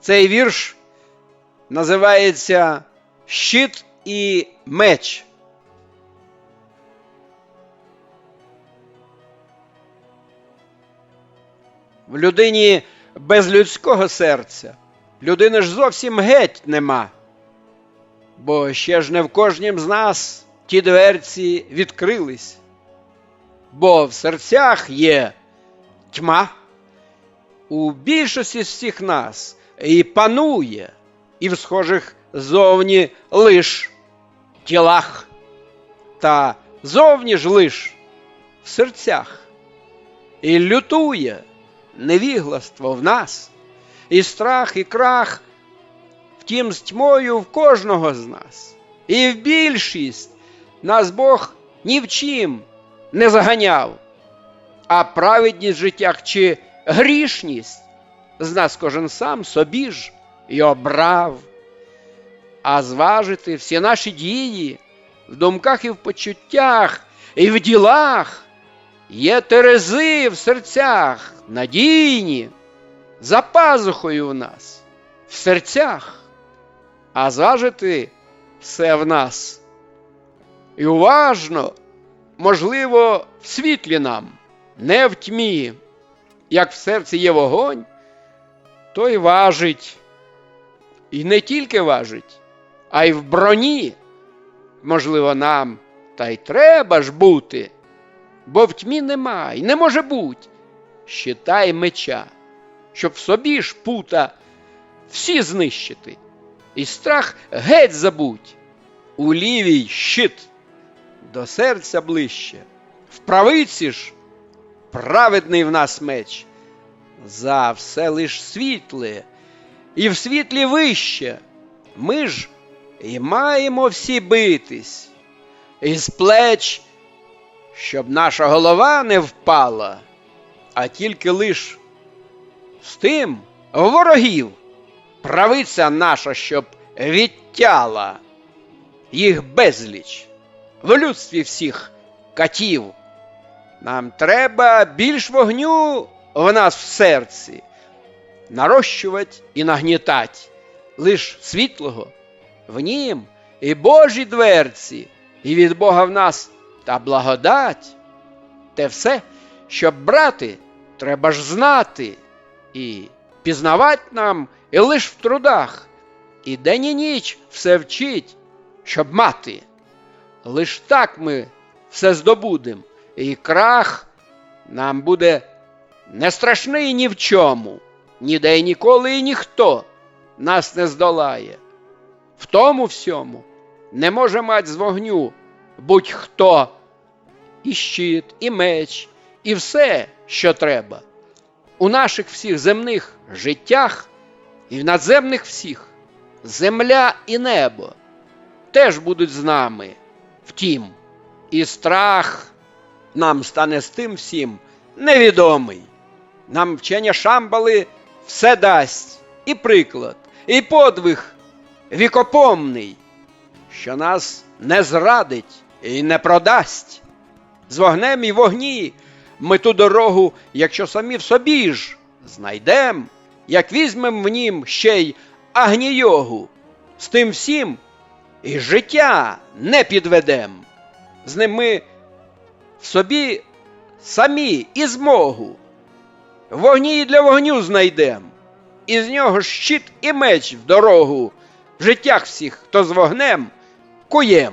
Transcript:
Цей вірш називається Щит і меч. В людині без людського серця людини ж зовсім геть нема. Бо ще ж не в кожнім з нас ті дверці відкрились, бо в серцях є тьма. У більшості з всіх нас і панує, і в схожих зовні лиш тілах, та зовні ж лиш в серцях, і лютує невігластво в нас, і страх, і крах, втім, з тьмою в кожного з нас, і в більшість нас Бог ні в чим не заганяв, а праведність в життях чи грішність з нас кожен сам собі ж і обрав, а зважити всі наші дії в думках і в почуттях, і в ділах є терези в серцях надійні, за пазухою в нас, в серцях, а зважити все в нас. І уважно, можливо, в світлі нам, не в тьмі, як в серці є вогонь, то й важить. І не тільки важить, а й в броні, можливо, нам та й треба ж бути, бо в тьмі нема і не може бути. Щита й меча, щоб в собі ж пута всі знищити, і страх геть забудь, у лівій щит до серця ближче, в правиці ж праведний в нас меч, за все лиш світле, і в світлі вище. Ми ж і маємо всі битись, із плеч, щоб наша голова не впала, а тільки лиш з тим ворогів правиця наша, щоб відтяла їх безліч в людстві всіх катів. Нам треба більш вогню в нас в серці, нарощувати і нагнітать лиш світлого в нім і Божі дверці, і від Бога в нас та благодать. Те все, щоб брати, треба ж знати, і пізнавать нам і лиш в трудах, і день і ніч все вчить, щоб мати. Лиш так ми все здобудем, і крах нам буде не страшний ні в чому, ніде й ніколи і ніхто нас не здолає. В тому всьому не може мать з вогню будь-хто і щит, і меч, і все, що треба. У наших всіх земних життях і в надземних всіх земля і небо теж будуть з нами. Втім, і страх нам стане з тим всім невідомий. Нам вчення Шамбали все дасть і приклад, і подвиг вікопомний, що нас не зрадить і не продасть. З вогнем і вогні ми ту дорогу, якщо самі в собі ж знайдем, як візьмем в нім ще й агнійогу, з тим всім і життя не підведем. З ним ми в собі самі і змогу. Вогні і для вогню знайдем, і з нього щит і меч в дорогу, в життях всіх, хто з вогнем куєм.